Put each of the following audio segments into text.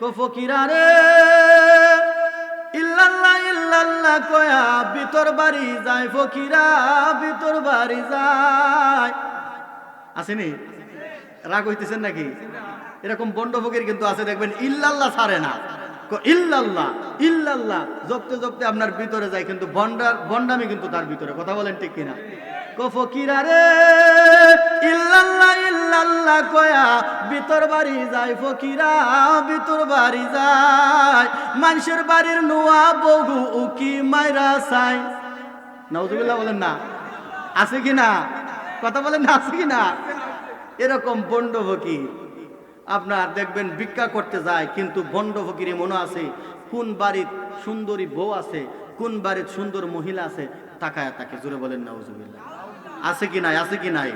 কো ফকিরা রে, ইল্লাল্লাহ ইল্লাল্লাহ কয়া ভিতর বাড়ি যায়, ফকিরা ভিতর বাড়ি যায়। আসেনি? রাগ হইতেছেন নাকি? এরকম বন্ড ফকির কিন্তু আছে, দেখবেন ইল্লাল্লাহ ছাড়ে না। ইল্লাল্লাহ ইল্লাল্লাহ, জপতে জপতে আপনার ভিতরে যায়, কিন্তু বন্ডার বন্ডামি কিন্তু তার ভিতরে। কথা বলেন ঠিক কিনা? কো ফকিরা রে, ইল্লাল্লাহ ইল্লাল্লাহ কয়া, ভিতর বাড়ি যায় ফকিরা, ভিতর বাড়ি যায়। মানুষের বাড়ির নোয়া বগু উকি মাইরা চাই নাউজুবিল্লাহ বলেন না। আছে কি না? কথা বলেন না, আছে কি না? এরকম বন্ড ফকির। আপনার দেখবেন ভিক্ষা করতে যায়, কিন্তু বন্ড ফকিরে মনে আছে কোন বাড়ির সুন্দরী বউ আছে, কোন বাড়ির সুন্দর মহিলা আছে, তাকায় তাকে জোরে বলেন না আছে কি নাই, আছে কি নাই?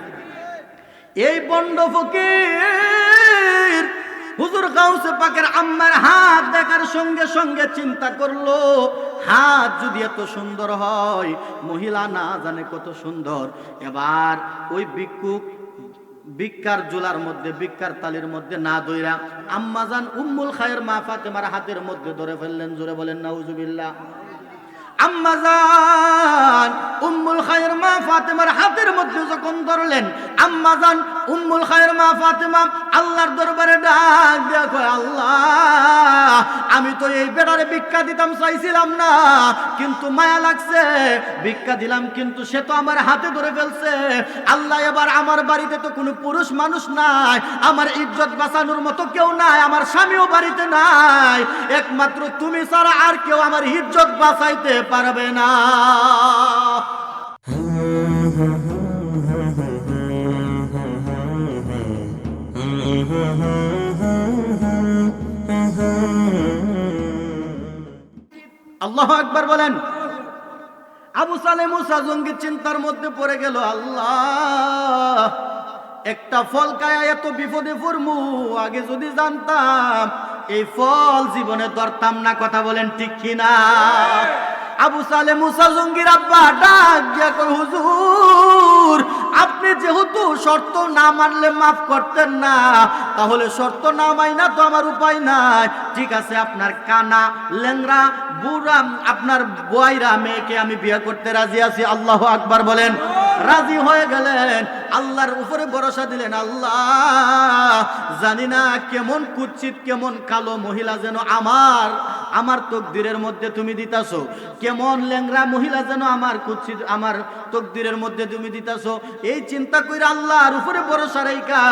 এই বন্ড ফকির হুজুর গাউসে পাকের আম্মার হাত দেখার সঙ্গে সঙ্গে চিন্তা করল, হাত যদি এত সুন্দর হয়, মহিলা না জানে কত সুন্দর। এবার ওই ভিক্ষুক ভিক্ষার জোলার মধ্যে, ভিক্ষার তালির মধ্যে না দইরা আম্মাজান উম্মুল খায়ের মা ফাতেমার হাতের মধ্যে ধরে ফেললেন, জোরে বলেন, নাউজুবিল্লাহ। আম্মাজান উম্মুল খায়ের মা ফাতেমার হাতের মধ্যে যখন ধরলেন আম্মাজান উম্মুল খায়ের মা ফাতেমা আল্লাহর দরবারে ডাক কয়, আল্লাহ, আমি তো এই বেটারে ভিক্ষা দিতাম, চাইছিলাম না, কিন্তু মায়া লাগছে, ভিক্ষা দিলাম, কিন্তু সে তো আমার হাতে ধরে ফেলছে। আল্লাহ, এবার আমার বাড়িতে তো কোনো পুরুষ মানুষ নাই, আমার ইজ্জত বাঁচানোর মতো কেউ নাই, আমার স্বামীও বাড়িতে নাই। একমাত্র তুমি ছাড়া আর কেউ আমার ইজ্জত বাঁচাইতে পারবে না। আল্লাহ একবার বলেন। আবু সালে মুসা জঙ্গি চিন্তার মধ্যে পড়ে গেল, আল্লাহ, একটা ফল কায়া এত বিপদে পড়মু, আগে যদি জানতাম, এই ফল জীবনে ধরতাম না, কথা বলেন ঠিক কিনা? আবু সালে মুসা জঙ্গির আব্বা ডাক দিয়া কই হুজুর আপনি যেহেতু শর্ত না মানলে মাফ করতেন না, তাহলে শর্ত না মাইনা তো আমার উপায় নাই। ঠিক আছে, আপনার কানা লেংরা বুড়া, আপনার বয়রা মেয়েকে আমি বিয়ে করতে রাজি আছি, আল্লাহ আকবার বলেন। রাজি হয়ে গেলেন, আল্লাহর উপরে ভরসা দিলেন, আল্লাহ, জানি না কেমন কুচ্ছিত কেমন কালো মহিলা যেন আমার আমার তকদিরের মধ্যে তুমি দিতাছো। কেমন ল্যাংরা মহিলা যেন আমার কুচ্ছিত আমার তকদিরের মধ্যে তুমি দিতাছো। এই চিন্তা কইরা আল্লাহর উপরে ভরসা রেখা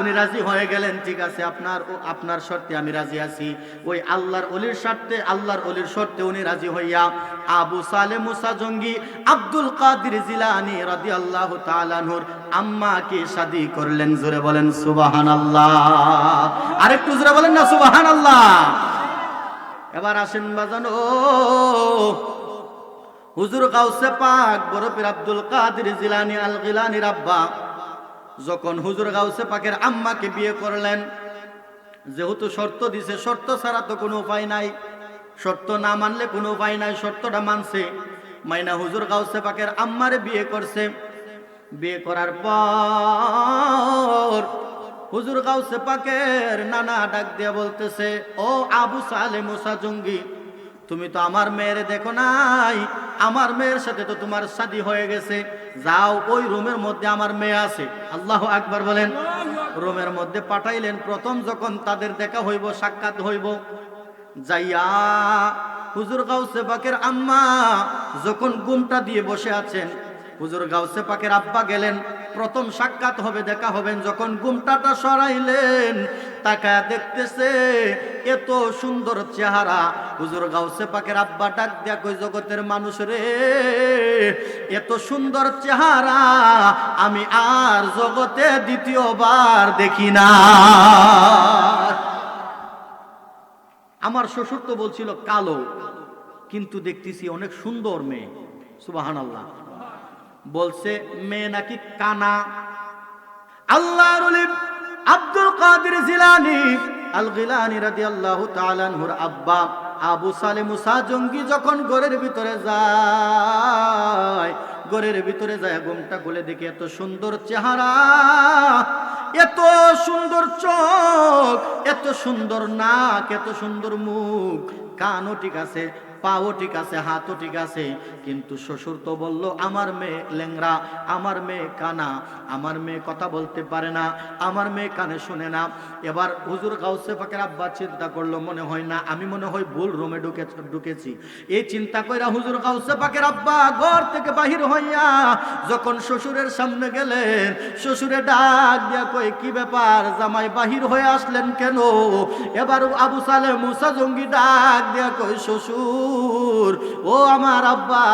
উনি রাজি হয়ে গেলেন, ঠিক আছে, আপনার ও আপনার শর্তে আমি রাজি আছি। ওই আল্লাহর অলির শর্তে, আল্লাহর অলির শর্তে উনি রাজি হইয়া আবু সালে মুসা জঙ্গি আব্দুল কাদির জিলানি রাদি আল্লাহ তালানহুর আম্মাকে শাদি করলেন। জোরে বলেন সুবাহান আল্লাহ আরেকটু জোরে বলেন না সুবাহান আল্লাহ এবার আসেন বাজানো। হুজুর কাউসে পাক বরফের আব্দুল কাদির জিলানি আল গিলানির আব্বা যখন হুজুর গাউসে পাকের আম্মাকে বিয়ে করলেন, যেহেতু শর্ত দিছে, শর্ত ছাড়া তো কোনো উপায় নাই। শর্ত না মানলে কোনো উপায় নাই, শর্তটা মানছে। মাইনা হুজুর গাউসে পাকের আম্মারে বিয়ে করছে। বিয়ে করার পর হুজুর গাউসে পাকের নানা ডাক দিয়ে বলতেছে, ও আবু সালে মুসা জঙ্গি, তুমি তো আমার মেয়ের দেখো নাই আমার মেয়ের সাথে তো তোমার শাদি হয়ে গেছে। যাও, ওই রুমের মধ্যে আমার মেয়ে আছে। আল্লাহ আকবার বলেন। রুমের মধ্যে পাঠাইলেন। প্রথম যখন তাদের দেখা হইব, সাক্ষাৎ হইব, যাইয়া হুজুর গাউসে বাকের আম্মা যখন গুমটা দিয়ে বসে আছেন হুজুর গাউসে পাকের আব্বা গেলেন। প্রথম সাক্ষাৎ হবে, দেখা হবেন যখন গুমটাটা সরাইলেন। তাকায় দেখতেছে, এত সুন্দর চেহারা। হুজুর গাউসে পাকের আব্বা ডাক দিয়া কই জগতের মানুষ রে, এত সুন্দর চেহারা। আমি আর জগতে দ্বিতীয়বার দেখি না। আমার শ্বশুর তো বলছিল, কালো। কিন্তু দেখতেছি অনেক সুন্দর মেয়ে। সুবাহান আল্লাহ বলছে, মেয়ে নাকি কানা? আল্লাহ আব্দুল কাদের জিলানি আল গিলানি রাদিয়াল্লাহু তাআলা আনহুর আব্বা আবু সালে মুসা জঙ্গি যখন ঘরের ভিতরে যায়, ঘরের ভিতরে যায় ঘুমটা খুলে দেখে এত সুন্দর চেহারা, এত সুন্দর চোখ, এত সুন্দর নাক, এত সুন্দর মুখ, কানও ঠিক আছে পাও ঠিক আছে, হাতও ঠিক আছে। কিন্তু শ্বশুর তো বলল, আমার মেয়ে লেংরা আমার মেয়ে কানা, আমার মেয়ে কথা বলতে পারে না, আমার মেয়ে কানে শুনে না। এবার হুজুর গাউসে পাকের আব্বা চিন্তা করল, মনে হয় না, আমি মনে হয় ভুল রুমে ঢুকে, ঢুকেছি। এই চিন্তা কইরা হুজুর গাউসে পাকের আব্বা ঘর থেকে বাহির হইয়া যখন শ্বশুরের সামনে গেলেন, শ্বশুরে ডাক দিয়া কই কি ব্যাপার, জামাই বাহির হয়ে আসলেন কেন? এবার আবু সালে মুসা জঙ্গি ডাক দিয়া কই শ্বশুর ও আমার আব্বা,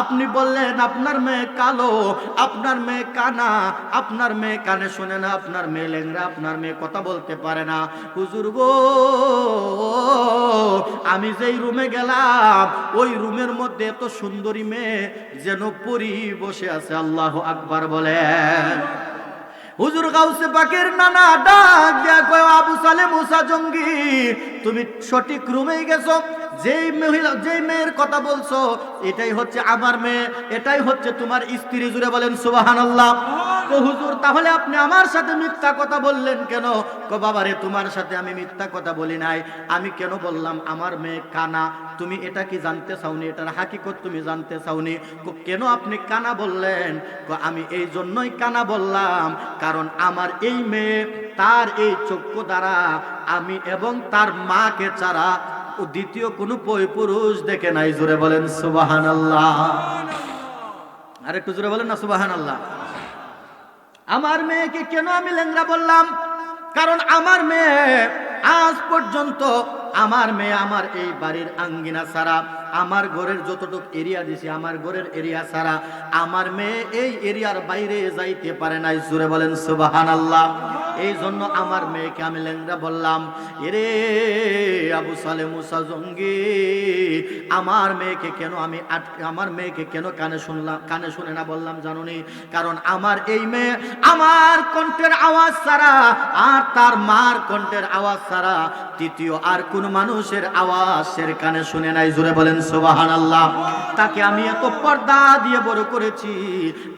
আপনি বললেন আপনার মেয়ে কালো, আপনার মেয়ে কানা, আপনার মেয়ে কানে শুনে না, আপনার মেয়ে লেংরা আপনার মেয়ে কথা বলতে পারে না। হুজুর গো, আমি যেই রুমে গেলাম, ওই রুমের মধ্যে এত সুন্দরী মেয়ে যেন পরি বসে আছে, আল্লাহ আকবার বলেন। হুজুর গাউসে পাকের নানা ডাক কয়, আবু সালে মুসা জঙ্গি, তুমি সঠিক রুমেই গেছো? যেই মহিলা, যেই মেয়ের কথা বলছো, এটাই হচ্ছে আমার মেয়ে, এটাই হচ্ছে তোমার স্ত্রী জুড়ে বলেন সুবহানাল্লাহ। তো হুজুর, তাহলে আপনি আমার সাথে মিথ্যা কথা বললেন কেন? কো বাবারে, তোমার সাথে আমি মিথ্যা কথা বলি নাই। আমি কেন বললাম আমার মেয়ে কানা? তুমি এটা কি জানতে চাওনি? এটার হাকিকত তুমি জানতে চাওনি? কেন আপনি কানা বললেন? আমি এই জন্যই কানা বললাম, কারণ আমার এই মেয়ে, তার এই চক্ষু দ্বারা আমি এবং তার মাকে ছাড়া ও দ্বিতীয় কোনো পুরুষ দেখে নাই জোরে বলেন সুবাহান আল্লাহ আর একটু জোরে বলেন না সুবাহান আল্লাহ আমার মেয়েকে কেন আমি লেংরা বললাম? কারণ আমার মেয়ে আজ পর্যন্ত আমার মেয়ে আমার এই বাড়ির আঙ্গিনা ছাড়া আমার ঘরের যতটুকু এরিয়া দিছি আমার ঘরের এরিয়া ছাড়া আমার মেয়ে এই এরিয়ার বাইরে যাইতে পারে নাই জুড়ে বলেন সুবাহান আল্লাহ এই জন্য আমার মেয়েকে আমি লেংরা বললাম, এরে আবু সালে মুসা জঙ্গি, আমার মেয়েকে কেন আমি আমার মেয়েকে কেন কানে শুনলাম, কানে শুনে না বললাম জানুনি? কারণ আমার এই মেয়ে আমার কণ্ঠের আওয়াজ ছাড়া আর তার মার কণ্ঠের আওয়াজ ছাড়া তৃতীয় আর কোন মানুষের আওয়াজ সের কানে শুনে নাই। জুড়ে বলেন সোবাহান আল্লাহ তাকে আমি এত পর্দা দিয়ে বড় করেছি,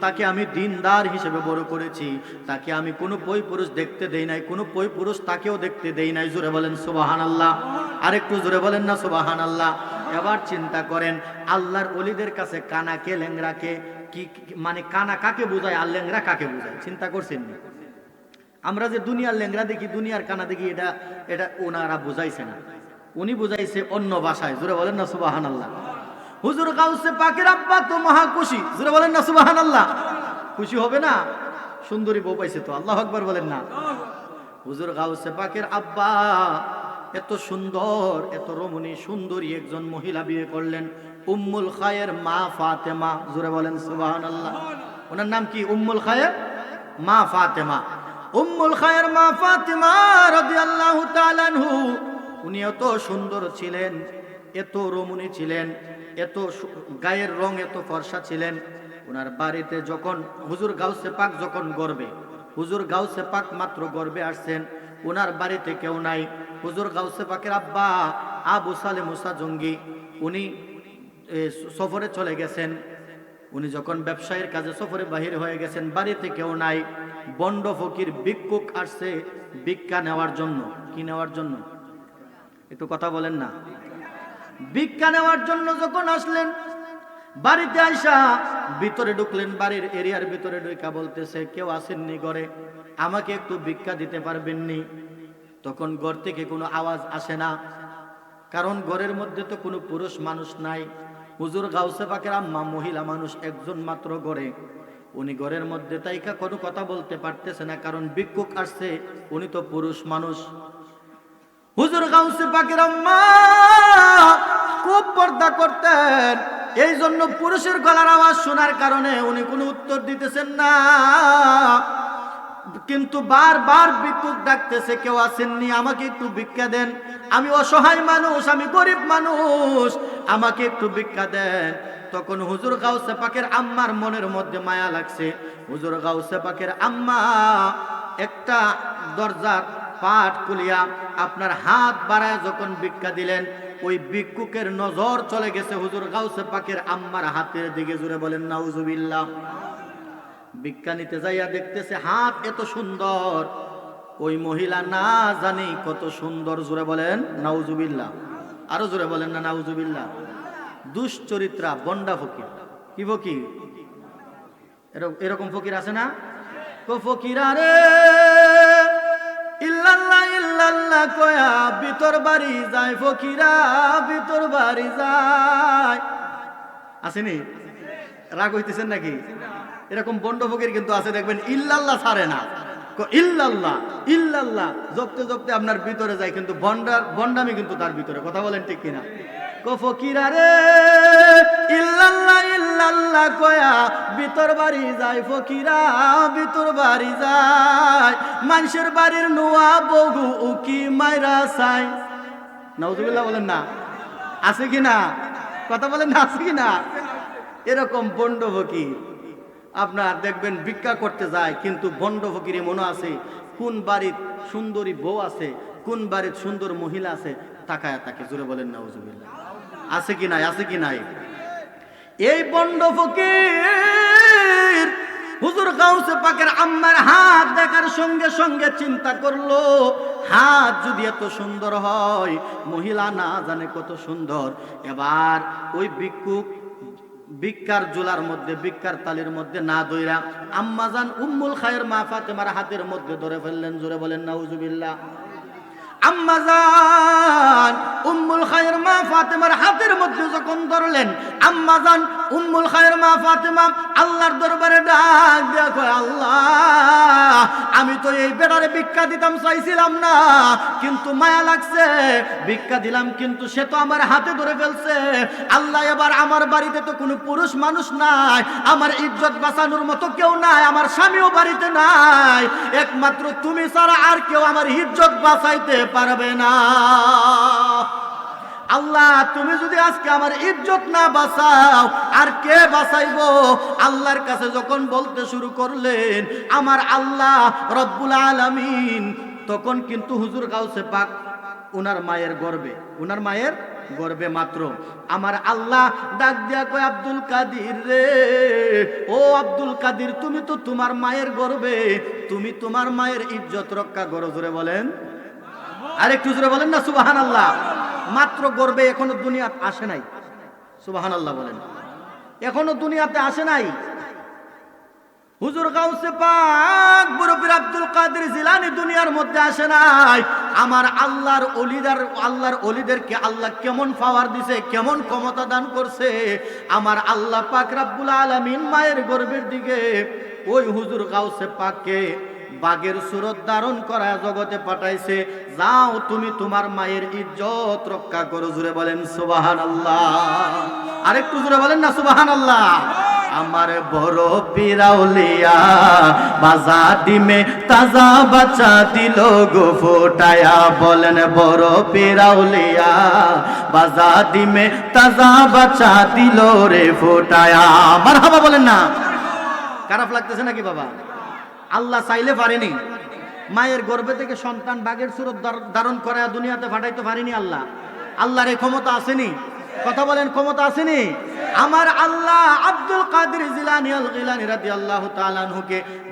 তাকে আমি দিনদার হিসেবে বড় করেছি, তাকে আমি কোনো বই পুরুষ দেখতে দেই নাই, কোনো বই পুরুষ তাকেও দেখতে দেই নাই। জোরে বলেন সোবাহান আল্লাহ আরেকটু জোরে বলেন না সোবাহান আল্লাহ এবার চিন্তা করেন, আল্লাহর অলিদের কাছে কানাকে লেংরাকে কি, কি- মানে কানা কাকে বোঝায় আর লেংরা কাকে বোঝায়? চিন্তা করছেন নি? আমরা যে দুনিয়ার লেংরা দেখি, দুনিয়ার কানা দেখি, এটা এটা ওনারা বুঝাইছে না। উনি বুঝাইছে অন্য ভাষায়। জোরে বলেন না সুবাহান আল্লাহ হুজুর কাউসে পাকের আব্বা তো মহা খুশি। জোরে বলেন না সুবাহান আল্লাহ খুশি হবে না? সুন্দরী বউ পাইছে তো, আল্লাহ আকবার বলেন না। হুজুর গাউসে পাকের আব্বা, এত সুন্দর, এত রমণী, সুন্দরী একজন মহিলা বিয়ে করলেন। উম্মুল খায়ের মা ফাতেমা, জোরে বলেন সুবাহান আল্লাহ ওনার নাম কি? উম্মুল খায়ের মা ফাতেমা। উম্মুল খায়ের মা ফাতেমা রাদিয়াল্লাহু তাআলা আনহু, উনি এত সুন্দর ছিলেন, এত রমণী ছিলেন, এত গায়ের রং এত ফর্সা ছিলেন। ওনার বাড়িতে যখন হুজুর গাউসে পাক যখন গর্বে হুজুর গাউসে পাক মাত্র গর্বে আসছেন, ওনার বাড়িতে কেউ নাই। হুজুর গাউসে পাকের আব্বা আবু সালে মুসা জঙ্গি, উনি সফরে চলে গেছেন। উনি যখন ব্যবসায়ীর কাজে সফরে বাহির হয়ে গেছেন, বাড়িতে কেউ নাই। বন্ড ফকির ভিক্ষুক আসছে ভিক্ষা নেওয়ার জন্য। কি নেওয়ার জন্য? একটু কথা বলেন না। ভিক্ষা নেওয়ার জন্য যখন আসলেন বাড়িতে আইসা ভিতরে ঢুকলেন, বাড়ির এরিয়ার ভিতরে ঢুকা বলতেছে, কেউ আসেননি ঘরে? আমাকে একটু ভিক্ষা দিতে পারবেননি? তখন ঘর থেকে কোনো আওয়াজ আসে না, কারণ ঘরের মধ্যে তো কোনো পুরুষ মানুষ নাই। হুজুর গাউসে পাকের আম্মা মহিলা মানুষ একজন মাত্র ঘরে। উনি ঘরের মধ্যে তাইকা কোনো কথা বলতে পারতেছে না, কারণ ভিক্ষুক আসছে, উনি তো পুরুষ মানুষ। হুজুর গাউসে পাকের আম্মা খুব পর্দা করতেন। এই জন্য পুরুষের গলার আওয়াজ শোনার কারণে উনি কোনো উত্তর দিতেছেন না। কিন্তু বারবার ভিক্ষুক ডাকতেছে, কেউ আসেননি, আমাকে একটু ভিক্ষা দেন। আমি অসহায় মানুষ, আমি গরিব মানুষ, আমাকে একটু ভিক্ষা দেন। তখন হুজুর গাউসে পাকের আম্মার মনের মধ্যে মায়া লাগছে। হুজুর গাউসে পাকের আম্মা, একটা দরজার পাট খুলিয়া আপনার হাত বাড়ায় যখন ভিক্ষা দিলেন ওই ভিক্ষুকের নজর চলে গেছে হুজুর গাউসে পাকের আম্মার হাতের দিকে জুড়ে বলেন, নাউজুবিল্লাহ। ভিক্ষা নিতে যাইয়া দেখতেছে হাত এত সুন্দর, ওই মহিলা না জানি কত সুন্দর জোরে বলেন, নাউজুবিল্লাহ। আরও জোরে বলেন না, নাউজুবিল্লাহ। দুশ্চরিত্রা বন্ডা ফকির। কি ফকির? এরকম- ফকির আছে না? কো ফকিরা রে ইল্লাল্লাহ ইল্লাল্লাহ কয়া, ভিতর বাড়ি যায়, ফকিরা, ভিতর বাড়ি যায়। আসেনি? রাগ হইতেছেন নাকি? এরকম বন্ড ফকির কিন্তু আছে, দেখবেন ইল্লাল্লাহ ছাড়ে না। ইল্লাল্লাহ ইল্লাল্লাহ। জপতে জপতে আপনার ভিতরে যায়, কিন্তু বন্ডার বন্ডামি কিন্তু তার ভিতরে। কথা বলেন ঠিক কিনা? রে, ইল্লাল্লাহ কয়া, ভিতর বাড়ি যায় ফকিরা, ভিতর বাড়ি যায়। মানুষের বাড়ির নোয়া বগু উকি মাইরা চাই নাউজুবিল্লাহ বলেন না। আছে কি না কথা বলেন না, আছে কি না এরকম বন্ড ফকির। আপনার দেখবেন ভিক্ষা করতে যায়, কিন্তু বন্ড ফকিরে মনে আছে, কোন বাড়ির সুন্দরী বউ আছে, কোন বাড়ির সুন্দর মহিলা আছে, তাকায় তাকে জুড়ে বলেন না আছে কি নাই? আছে কি নাই? এই বন্ড ফকির হুজুর গাউসে পাকের আম্মার হাত দেখার সঙ্গে সঙ্গে চিন্তা করল, হাত যদি এত সুন্দর হয়, মহিলা না জানে কত সুন্দর। এবার ওই ভিক্ষুক ভিক্ষার জোলার মধ্যে ভিক্ষার তালির মধ্যে না দইরা আম্মাজান উম্মুল খায়ের মাফা ফাতেমার হাতের মধ্যে ধরে ফেললেন, জোরে বলেন, নাউজুবিল্লাহ। আম্মাজান উম্মুল খায়ের মা ফাতেমার হাতের মধ্যে যখন ধরলেন আম্মাজান উম্মুল খায়ের মা ফাতেমা আল্লাহর দরবারে ডাক কয়, আল্লাহ, আমি তো এই বেড়ারে ভিক্ষা দিতাম, চাইছিলাম না, কিন্তু মায়া লাগছে, ভিক্ষা দিলাম, কিন্তু সে তো আমার হাতে ধরে ফেলছে। আল্লাহ, এবার আমার বাড়িতে তো কোনো পুরুষ মানুষ নাই, আমার ইজ্জত বাঁচানোর মতো কেউ নাই, আমার স্বামীও বাড়িতে নাই। একমাত্র তুমি ছাড়া আর কেউ আমার ইজ্জত বাঁচাইতে পারবে না। আল্লাহ, তুমি যদি আজকে আমার ইজ্জত না বাঁচাও, আর কে বাঁচাইবো? আল্লাহর কাছে যখন বলতে শুরু করলেন, আমার আল্লাহ রব্বুল আলামিন, তখন কিন্তু হুজুর গাউসে পাক উনার মায়ের গর্বে, উনার মায়ের গর্বে মাত্র। আমার আল্লাহ ডাক দিয়া কয়, আব্দুল কাদির রে, ও আব্দুল কাদির, তুমি তো তোমার মায়ের গর্বে, তুমি তোমার মায়ের ইজ্জত রক্ষা করো জোরে বলেন। আর একটু জোরে বলেন না সুবাহান আল্লাহ মাত্র গর্বে এখনও দুনিয়াতে আসে নাই। সুবাহান আল্লাহ বলেন। এখনও দুনিয়াতে আসে নাই। হুজুর আব্দুল কাদের দুনিয়ার মধ্যে আসে নাই। আমার আল্লাহর অলিদার, আল্লাহর অলিদেরকে আল্লাহ কেমন দিছে, কেমন ক্ষমতা দান করছে, আমার আল্লাহ পাক রাব্বুল আলামিন মায়ের গর্বের দিকে ওই হুজুর গাউসে পাককে বাঘের সুরত ধারণ করা জগতে পাঠাইছে। যাও তুমি তোমার মায়ের ইজ্জত রক্ষা করো। জুড়ে বলেন সুবাহান আল্লাহ আরেকটু জুড়ে বলেন না সুবাহান আল্লাহ আমার বড় পিরাউলিয়া বাজা ডিমে তাজা বাচ্চা দিল গো, ফোটায়া বলেন, বড় পিরাউলিয়া বাজা ডিমে তাজা বাচ্চা দিল রে, ফোটায়া। আমার হাবা বলেন না। খারাপ লাগতেছে নাকি বাবা? আল্লাহ চাইলে পারেনি। মায়ের গর্ভে থেকে সন্তান বাঘের সুরত ধারণ করা দুনিয়াতে ফাটাইতে পারেনি আল্লাহ। আল্লাহর এই ক্ষমতা আসেনি। কথা বলেন, ক্ষমতা আসেনি? আমার আল্লাহ আব্দুল কাদের জিলানি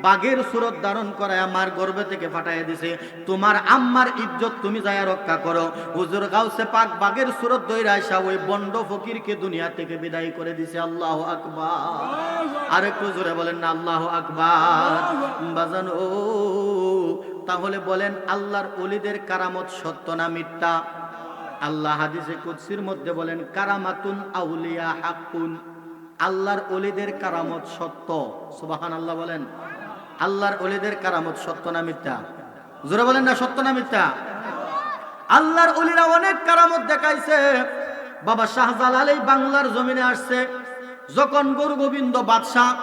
বাঘের সুরত ধারণ করে আমার গর্ভে থেকে পাঠাইয়া দিছে। তোমার আম্মার ইজ্জত তুমি যায় রক্ষা করো। হুজুর গাউসে পাক বাঘের সুরত দইরা আইসা ওই বন্ড ফকিরকে দুনিয়া থেকে বিদায় করে দিছে। আল্লাহ আকবার। আর একটু জোরে বলেন না, আল্লাহু আকবার। বাজান ও, তাহলে বলেন, আল্লাহর অলিদের কারামত সত্য না মিথ্যা? আল্লাহ হাদিসে কুদসির মধ্যে বলেন, কারামাতুন আউলিয়া হাক্কুন। আল্লাহর অলিদের কারামত সত্য। সুবাহান আল্লাহ বলেন। আল্লাহর অলিদের কারামত সত্য না মিথ্যা? জোরে বলেন না, সত্য না মিথ্যা? আল্লাহর অলিরা অনেক কারামত দেখাইছে। বাবা শাহজালাল এই বাংলার জমিনে আসছে। যখন গুরু গোবিন্দ বাদশাহ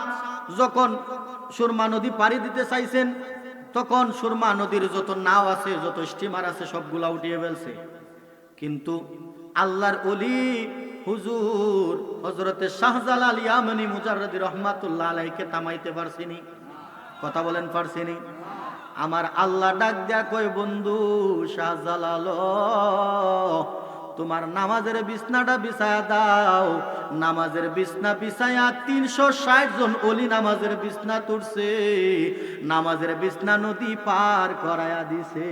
যখন সুরমা নদী পাড়ি দিতে চাইছেন, তখন সুরমা নদীর যত নাও আছে, যত স্টিমার আছে, সবগুলা উঠিয়ে ফেলছে। কিন্তু আল্লাহর অলি হুজুর হজরতে শাহজালাল ইয়ামনি মুজাররদি রহমাতুল্লাহ আলাইকে থামাইতে পারছিনি কথা বলেন পারছিনি আমার আল্লাহ ডাক দেয়া কই বন্ধু শাহজালাল, তোমার নামাজের বিছনাটা বিছায়া দাও। নামাজের বিছনা বিছায়া তিনশো ষাট জন অলি নামাজের বিছনা তুলছে। নামাজের বিছনা নদী পার করায়া দিছে।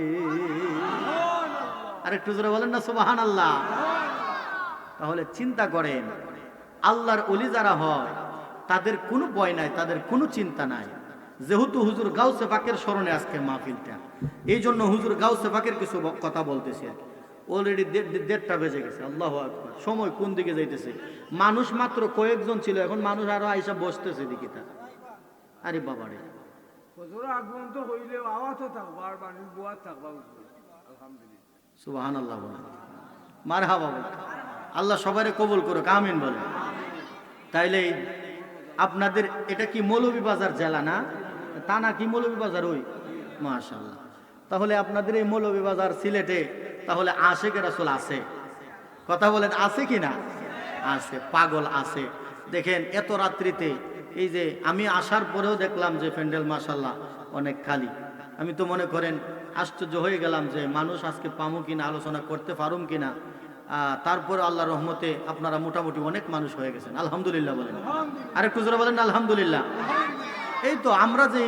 আর একটু জোরে বলেন না সুবাহান আল্লাহ তাহলে চিন্তা করেন, আল্লাহর অলি যারা হয়, তাদের কোনো ভয় নাই, তাদের কোনো চিন্তা নাই। যেহেতু হুজুর গাউসে পাকের স্মরণে আজকে মাহফিলটা এই জন্য হুজুর গাউসে পাকের কিছু কথা বলতেছে। অলরেডি দেড়টা বেজে গেছে, আল্লাহ আকবার। সময় কোন দিকে যাইতেছে? মানুষ মাত্র কয়েকজন ছিল, এখন মানুষ আরও আইসা বসতেছে দিকিটা আরে বাবারে হুজুর আগমন তো হইলেও আওয়াজও থাকব, আর বাড়ির বুয়ার থাকবা আলহামদুলিল্লাহ। সুবাহান আল্লাহ বলেন। মার হা বাবা আল্লাহ সবারে কবুল করুক, আমিন বলেন। তাইলে আপনাদের, এটা কি মৌলভীবাজার জেলা না? তা না কি মৌলভীবাজার ওই? মাশাল্লাহ তাহলে আপনাদের এই মৌলভীবাজার সিলেটে তাহলে আশেকের আসল আছে। কথা বলেন, আছে কি না? আছে, পাগল আছে। দেখেন, এত রাত্রিতে এই যে আমি আসার পরেও দেখলাম যে প্যান্ডেল মাসাল্লাহ অনেক খালি। আমি তো মনে করেন আশ্চর্য হয়ে গেলাম যে মানুষ আজকে পামু কিনা আলোচনা করতে পারুম কিনা। তারপর আল্লাহ রহমতে আপনারা মোটামুটি অনেক মানুষ হয়ে গেছেন। আলহামদুলিল্লাহ বলেন। আরেকটু জোরে বলেন আলহামদুলিল্লাহ। এই তো আমরা যে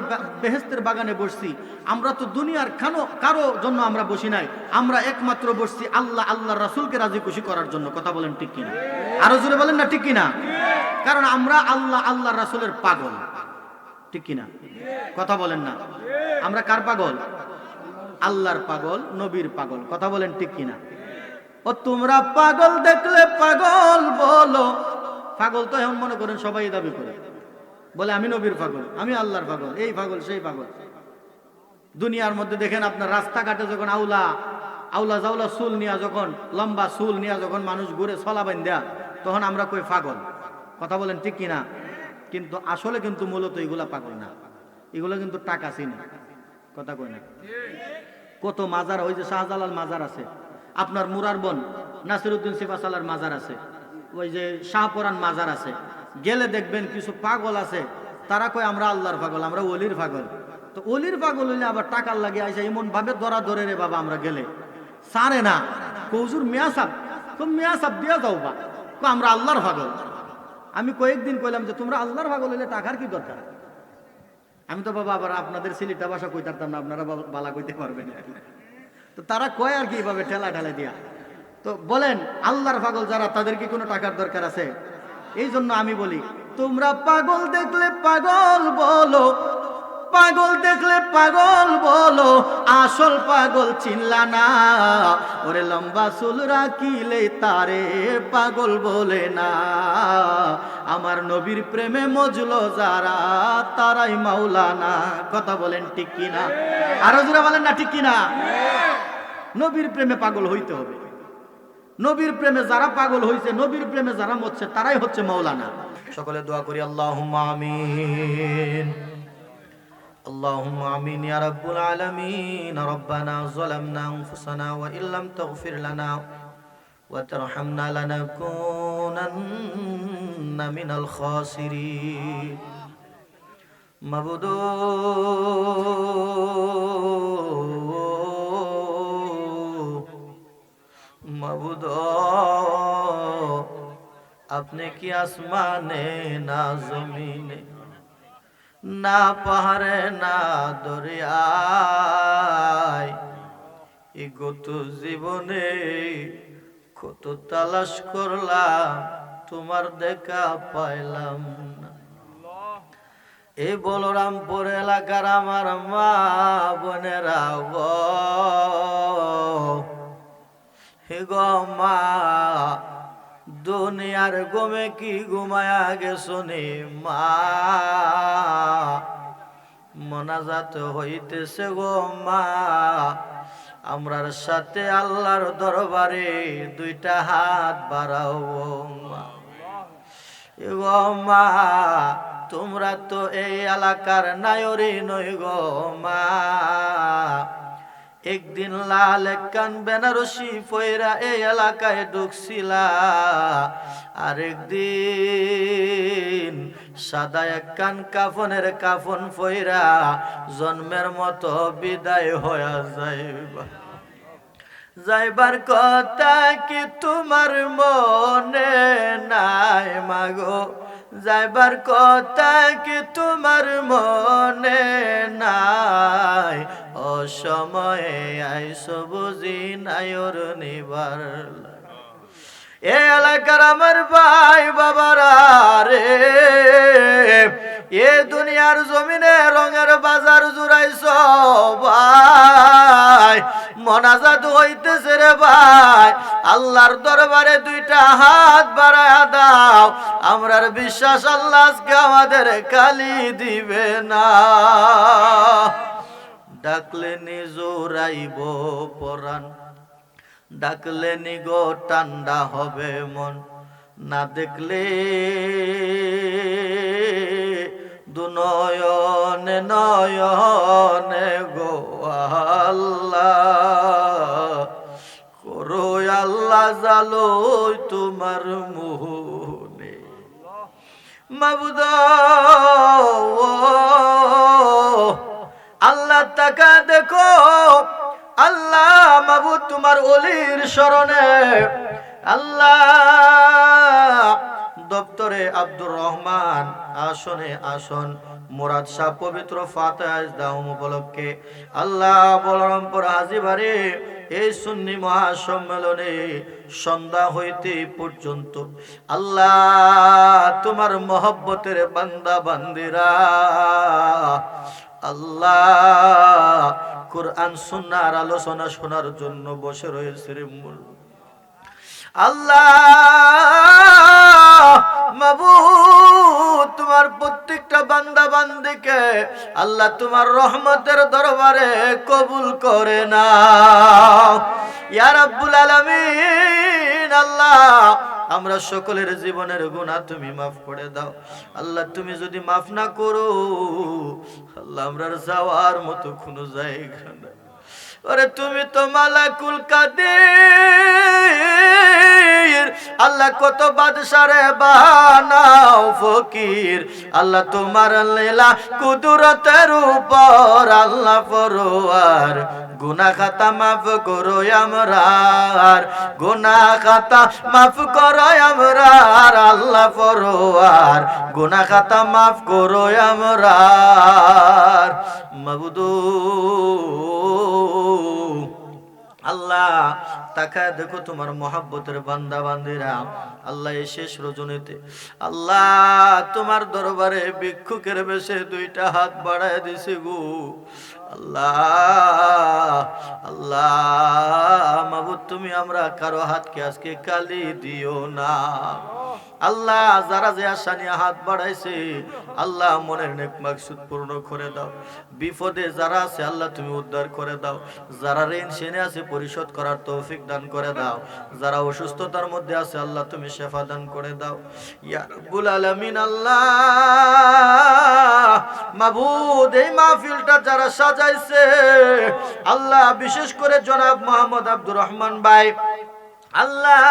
বেহেস্তের বাগানে বসছি আমরা তো দুনিয়ার কানো কারও জন্য আমরা বসি নাই। আমরা একমাত্র বসছি আল্লাহ আল্লাহ রাসুলকে রাজি খুশি করার জন্য। কথা বলেন ঠিক কিনা? আরও জোরে বলেন না ঠিক কিনা? কারণ আমরা আল্লাহ আল্লাহ রাসূলের পাগল। ঠিক কিনা? কথা বলেন না। আমরা কার পাগল? আল্লাহর পাগল, নবীর পাগল। কথা বলেন ঠিক কিনা? ও তোমরা পাগল দেখলে পাগল বলো। পাগল তো এমন মনে করেন সবাই দাবি করে। বলে, আমি নবীর পাগল, আমি আল্লাহর পাগল, এই পাগল, সেই পাগল। দুনিয়ার মধ্যে দেখেন আপনার রাস্তাঘাটে যখন আউলা আউলা জাউলা চুল নিয়া যখন, লম্বা চুল নিয়া যখন মানুষ ঘুরে চলা দেয়া তখন আমরা কই পাগল? কথা বলেন ঠিক কিনা? কিন্তু আসলে কিন্তু মূলত এগুলা পাগল না। এগুলো কিন্তু টাকা চিনে। কথা কই না কত মাজার, ওই যে শাহজালাল মাজার আছে। আপনার মুরার বোন নাসিরুদ্দিন সিফাসালার মাজার আছে। ওই যে শাহপরান মাজার আছে। গেলে দেখবেন কিছু পাগল আছে। তারা কয়, আমরা আল্লাহর পাগল, আমরা অলির পাগল। তো অলির পাগল হইলে আবার টাকার লাগে, আইসা এমন ভাবে ধরা ধরে রে বাবা আমরা গেলে। সারে না। কৌজুর মিয়া সাপ তো মিয়া সাপ দিয়া যাও বা। কয়, আমরা আল্লাহর পাগল। আমি কয়েকদিন কইলাম যে, তোমরা আল্লাহর পাগল হইলে টাকার কি দরকার? আমি তো বাবা আবার আপনাদের ছেলেটা বাসা কই পারতাম না, আপনারা বালা কইতে পারবেন তো তারা কয় আর কি এভাবে ঠেলা ঠেলা দিয়া। তো বলেন, আল্লাহর পাগল যারা, তাদের কি কোনো টাকার দরকার আছে? এই জন্য আমি বলি, তোমরা পাগল দেখলে পাগল বলো পাগল দেখলে পাগল বলো, আসল পাগল চিনলা না। ওরে লম্বা চুল রাখিলে তারে পাগল বলে না। আমার নবীর প্রেমে মজলো যারা, তারাই মাওলানা। কথা বলেন ঠিক কিনা? আরও জোরে বলেন না, ঠিক কিনা? নবীর প্রেমে পাগল হইতে হবে। নবীর প্রেমে যারা পাগল হইছে, নবীর প্রেমে যারা মরছে, তারাই হচ্ছে মাওলানা। সকলে দোয়া করি আল্লাহ আমিন। اللهم آمين يا رب العالمين ربنا ظلمنا أنفسنا وإن لم تغفر لنا وترحمنا لنكونن من الخاسرين مبدو মবুদ আপনি কি আসমানে না জমিনে না পাহাড়ে, না দরিয়ায়। গত জীবনে কত তালাশ করলাম, তোমার দেখা পাইলাম না। এই বলরামপুর এলাকার আমার মা বোনেরা গো। হে গো মা দুনিয়ার গমে কি ঘুমায়া গেছনি মা? মনাজাত হইতেছে গো মা। আমরার সাথে আল্লাহর দরবারে দুইটা হাত বাড়াও মা। গো মা, তোমরা তো এই এলাকার নায়রি নই গো মা। একদিন লাল কান বেনারসি ফয়রা এই এলাকায় ঢুকছিলা। আরেকদিন সাদা এক কান কাফনের কাফন ফয়রা জন্মের মতো বিদায় হয়ে যাইবা। যাইবার কথা কি তোমার মনে নাই মাগো? যাইবার কথা কি তোমার মনে নাই? অসময়ে আইস বুঝি নাইর নিবার এ এলাকার আমার ভাই বাবারা রে। এ দুনিয়ার জমিনে রঙের বাজার জুড়াইছ ভাই মনাজাত হইতেছে রে ভাই, আল্লাহর দরবারে দুইটা হাত বাড়ায়া দাও। আমরার বিশ্বাস আল্লাহ আমাদের কালি দিবে না। ডাকলে নিজরাইব পরাণ ডাকলে নিগো ঠান্ডা হবে মন। না দেখলে দুনয়নে নয়নে গো আল্লাহ, করো আল্লাহ জালো তোমার মোহনে। তাকা দেখো, আল্লাহ মাবুদ তোমার অলির স্মরণে। আল্লাহ, দপ্তরে আব্দুর রহমান, আসনে আসন। মুরাদ শাহ পবিত্র ফাতেহ দাহম উপলক্ষে। আল্লাহ বলরামপুর হাজিবারে এই সুন্নি মহাসম্মেলনে সন্ধ্যা হইতে পর্যন্ত। আল্লাহ, তোমার মহব্বতের বান্দা বান্দিরা আল্লাহ, কোরআন সুন্নার আলোচনা শোনার জন্য বসে রয়েছে রে মূল। আল্লাহ তোমার প্রত্যেকটা বান্দা বান্দিকে আল্লাহ তোমার রহমতের দরবারে কবুল করে না ইয়া রাব্বুল আলামিন, আল্লাহ আমরা সকলের জীবনের গুণা তুমি মাফ করে দাও। আল্লাহ, তুমি যদি মাফ না করো, আল্লাহ আমরা যাওয়ার মতো কোনো জায়গা না ওরে তুমি তো মালাকুল কাদের। আল্লাহ কত বাদশারে বানাও ফকির। আল্লাহ তোমার লীলা কুদরতের উপর আল্লাহ পরোয়ার গুনা খাতা মাফ করো আমরার গুনা খাতা মাফ করো আমরার আল্লাহ পরোয়ার গুনা খাতা মাফ করো আমরার মাবুদু আল্লাহ, তাকায় দেখো তোমার মহাব্বতের বান্দা বান্দিরা আল্লাহ এই শেষ রজনীতে, আল্লাহ তোমার দরবারে ভিক্ষুকের বেশে দুইটা হাত বাড়ায় দিছে গো। আল্লাহ আল্লাহ তুমি আমরা কারও হাতকে আজকে কালি দিও না। আল্লাহ যারা যে আশা নিয়ে হাত বাড়াইছে, আল্লাহ মনের নেক মাকসুদ পূর্ণ করে দাও। বিপদে যারা আছে, আল্লাহ তুমি উদ্ধার করে দাও। যারা ঋণ সেনে আছে, পরিশোধ করার তৌফিক দান করে দাও। যারা অসুস্থতার মধ্যে আছে, আল্লাহ তুমি শেফা দান করে দাও। ইয়ারবুল আলামিন, আল্লাহ। মাবুদ, এই মাহফিলটা যারা সাজাইছে, আল্লাহ বিশেষ করে জনাব মোহাম্মদ আব্দুর রহমান ভাই। আল্লাহ,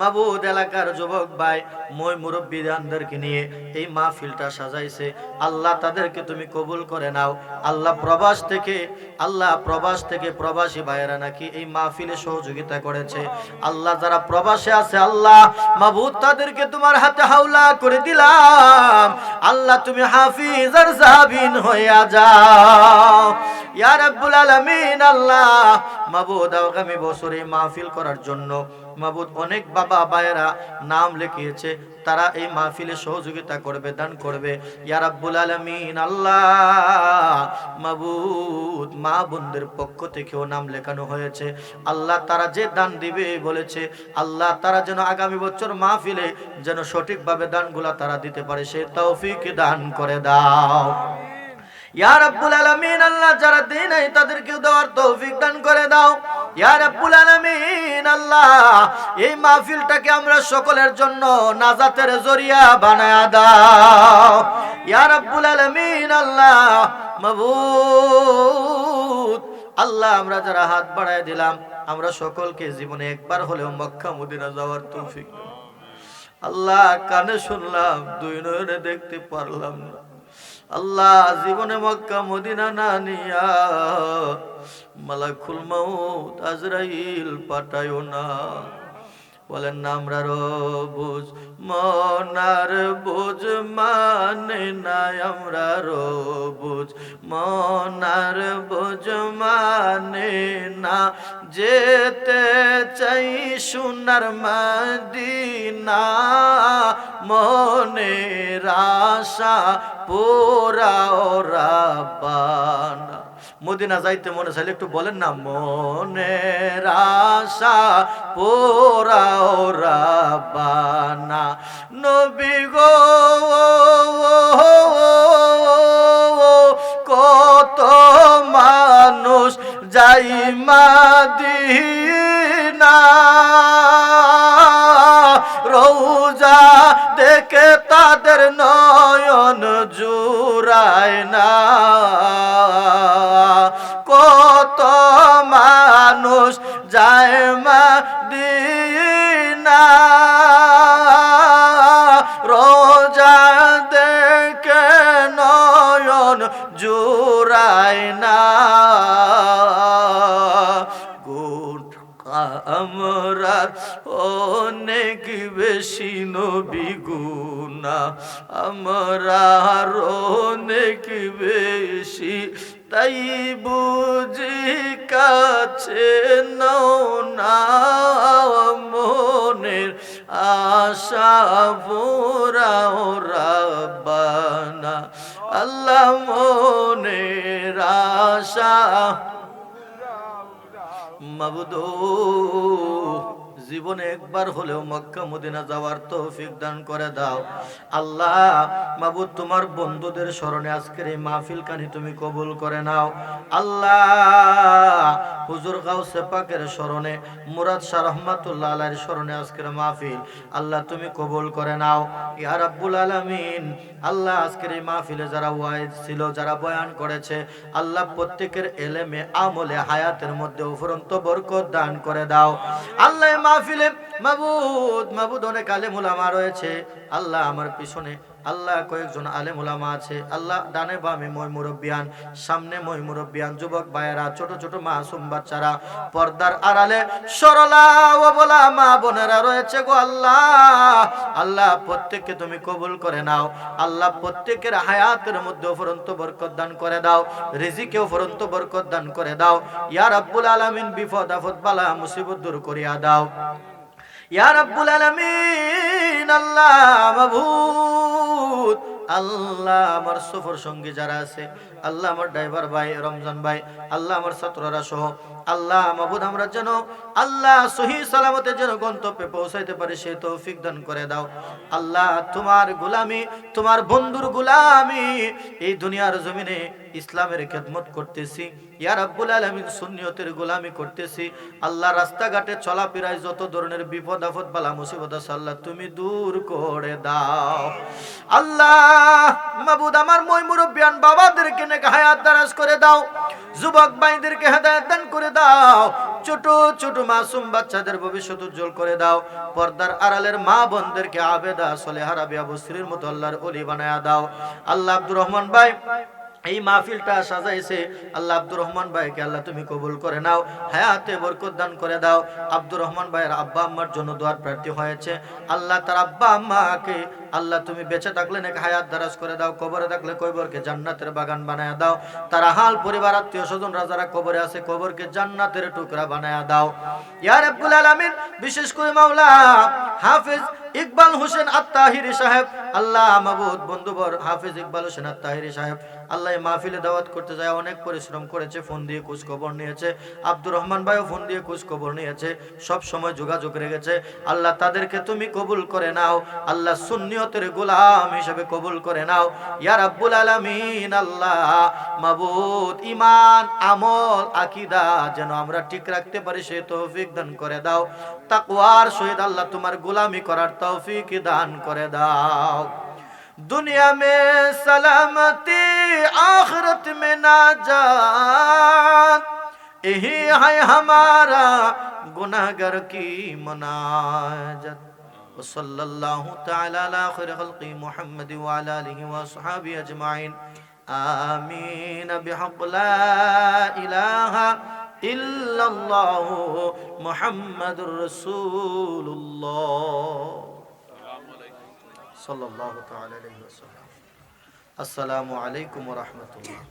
মাবুদ এলাকার যুবক ভাই, মই নিয়ে এই মাহফিলটা সাজাইছে। আল্লাহ তাদেরকে তুমি কবুল করে নাও। আল্লাহ প্রবাস থেকে, আল্লাহ প্রবাস থেকে প্রবাসী ভাইয়েরা নাকি এই মাহফিলে সহযোগিতা করেছে। আল্লাহ যারা প্রবাসে আছে, আল্লাহ, মাবুদ তাদেরকে তোমার হাতে হাওলা করে দিলাম। আল্লাহ তুমি হাফিজ আর জাবিন হইয়া যাও। ইয়া রাব্বুল আলামিন, আল্লাহ, মাবুদ আগামী বছরে মাহফিল করার জন্য মাবুদ অনেক বাবা বায়েরা নাম লিখিয়েছে, তারা এই মাহফিলে সহযোগিতা করবে, দান করবে। ইয়া রাব্বুল আলামিন, আল্লাহ, মাবুদ, মা বোনদের পক্ষ থেকেও নাম লেখানো হয়েছে। আল্লাহ তারা যে দান দিবে বলেছে, আল্লাহ তারা যেন আগামী বছর মাহফিলে যেন সঠিকভাবে দানগুলা তারা দিতে পারে, সে তৌফিক দান করে দাও। ইয়া রাব্বুল আলামিন, আল্লাহ যারা দেয় নাই তাদেরকে দেওয়ার তৌফিক দান করে দাও। ইয়া রাব্বুল আলামিন, আল্লাহ, এই মাহফিলটাকে আমরা সকলের জন্য নাজাতের জরিয়া বানায়া দাও। ইয়া রাব্বুল আলামিন, আল্লাহ, মাবুদ। আল্লাহ, আমরা যারা হাত বাড়ায় দিলাম, আমরা সকলকে জীবনে একবার হলেও মক্কা মদিনা যাওয়ার তৌফিক আল্লাহ, কানে শুনলাম, দুই নয়নে দেখতে পারলাম না। আল্লাহ জীবনে মক্কা মদিনা না নিয়া মালাকুল মাউত আজরাইল পাঠায়ও না। বলেন না আমরা বুঝ মনার বুঝ মানে নাই, আমরা বুঝ মনার বুঝ মানে না। যেতে চাই সোনার মদিনা, মনের আশা পোরা ওরা বানা মদিনা যাইতে মনে চাইলে একটু বলেন না, মনের আশা পোরা ওরা বানা নবী গো, কত মানুষ যাই মাদিনা। রৌজা দেখে তাদের নয়ন জুড়ায় না। কত মানুষ যায় মাদিনা। রোজা দেখে নয়ন জুড়ায় না আমরা অনেক বেশি নবী গুণা আমরা অনেক বেশি তাই বুঝি কাছে না মনের আশা ভোরাও রাব্বানা। আল্লাহ মনের আশা। মাবুদো। জীবনে একবার হলেও মক্কা, মদিনা যাওয়ার তৌফিক দান করে দাও। আল্লাহ, মাবুদ, তোমার বন্ধুদের স্মরণে আজকের এই মাহফিল কানি তুমি কবুল করে নাও। আল্লাহ, হুজুর গাউসে পাকের স্মরণে, মুরাদ শাহ রহমাতুল্লাহ স্মরণে আজকের মাহফিল আল্লাহ তুমি কবুল করে নাও। ইয়া রাব্বুল আলামিন, আল্লাহ আজকের এই মাহফিলে যারা ওয়াইজ ছিল, যারা বয়ান করেছে, আল্লাহ প্রত্যেকের এলেমে আমলে হায়াতের মধ্যে উপরন্ত বরকত দান করে দাও। আল্লাহ মাহফিলে মাবুদ মাবুদ অনেক আলেম আমার রয়েছে। আল্লাহ আমার পিছনে আল্লাহ কয়েকজন আলেম উলামা আছে। আল্লাহ ডানে বামে মই মুরব্বিয়ান, সামনে মই মুরব্বিয়ান, যুবক ভাইয়েরা, ছোট ছোট মাসুম বাচ্চারা, পর্দার আড়ালে সরলা ও বলা মা বোনেরা রয়েছে গো আল্লাহ। আল্লাহ প্রত্যেককে তুমি কবুল করে নাও। আল্লাহ প্রত্যেকের হায়াতের মধ্যে ফরন্ত বরকত দান করে দাও। রিজিকেও ফরন্ত বরকত দান করে দাও। ইয়া রাব্বুল আলামিন বিপদ আপদ বালা মুসিবত দূর করিয়া দাও। ইয়া রাব্বুল আলামিন আল্লাহ মাবুদ। আল্লাহ আমার সফর সঙ্গী যারা আছে আল্লাহ আমার ড্রাইভার ভাই, রমজান ভাই, আল্লাহ আমার ছাত্ররা সহ, আল্লাহ মাবুদ আমরা যেন, আল্লাহ সহি সালামতে যেন গন্তব্যে পৌঁছাইতে পারি, সে তৌফিক দান করে দাও। আল্লাহ তোমার গোলামি, তোমার বন্ধুর গোলামি, এই দুনিয়ার জমিনে ইসলামের খেদমত করতেছি। ইয়া রাব্বুল আলামিন সুন্নিয়তের গোলামি করতেছি। আল্লাহ রাস্তাঘাটে চলাফেরায় যত ধরনের বিপদ, আপদ, বালা, মুসিবত আল্লাহ তুমি দূর করে দাও। আল্লাহ মাবুদ, আমার মই মুরব্বিয়ান বাবাদেরকে নেক হায়াত দারাজ করে দাও, যুবক ভাইদেরকে হেদায়ত দান করে দাও, ছোট ছোট মাসুম বাচ্চাদের ভবিষ্যৎ উজ্জ্বল করে দাও, পর্দার আড়ালের মা বোনদেরকে আবেদা সলেহারা রাবিয়া, বসরির মতো আল্লাহর অলি বানায়া দাও। আল্লাহ আব্দুর রহমান ভাই এই মাহফিলটা সাজাইছে। আল্লাহ আব্দুর রহমান ভাইকে আল্লাহ তুমি কবুল করে নাও, হায়াতে বরকত দান করে দাও। আব্দুর রহমান ভাইয়ের আব্বা আম্মার জন্য দোয়ার প্রার্থী হয়েছে। আল্লাহ তার আব্বা আম্মাকে, আল্লাহ তুমি বেঁচে থাকলে নাকি হায়াত দারাজ করে দাও, কবরে থাকলে কবরকে জান্নাতের বাগান বানায়া দাও। তারা হাল পরিবার, আত্মীয় স্বজন যারা কবরে আছে, কবরকে জান্নাতের টুকরা বানায়া দাও। ইয়া রাব্বুল আলামিন, বিশেষ করে মাওলা হাফেজ ইকবাল হোসেন আত্মাহিরি সাহেব, আল্লাহ মাবুদ বন্ধুবর হাফেজ ইকবাল হোসেন আত্মাহিরি সাহেব আল্লাহ মাহফিলে দাওয়াত করতে যায়, অনেক পরিশ্রম করেছে, ফোন দিয়ে খোঁজ খবর নিয়েছে। আব্দুর রহমান ভাইও ফোন দিয়ে খোঁজ খবর নিয়েছে, সব সময় যোগাযোগ রেখেছে। আল্লাহ তাদেরকে তুমি কবুল করে নাও, আল্লাহ সুন্নিয়তের গোলাম হিসেবে কবুল করে নাও। ইয়া রাব্বুল আলামিন, আল্লাহ মাবুদ ইমান আমল, আকিদা যেন আমরা ঠিক রাখতে পারি, সে তৌফিক দান করে দাও। তাকওয়ার সহিত আল্লাহ তোমার গোলামি করার তৌফিক দান করে দাও। दुनिया में सलामती आखरत में ना जात यही है हमारा गुनाहगर की मनाजत وصلى الله تعالى على خير خلق محمد وعلى اله وصحبه اجمعين امين بحق لا اله الا الله محمد رسول الله صلى الله تعالى عليه وسلم. السلام عليكم ورحمة الله.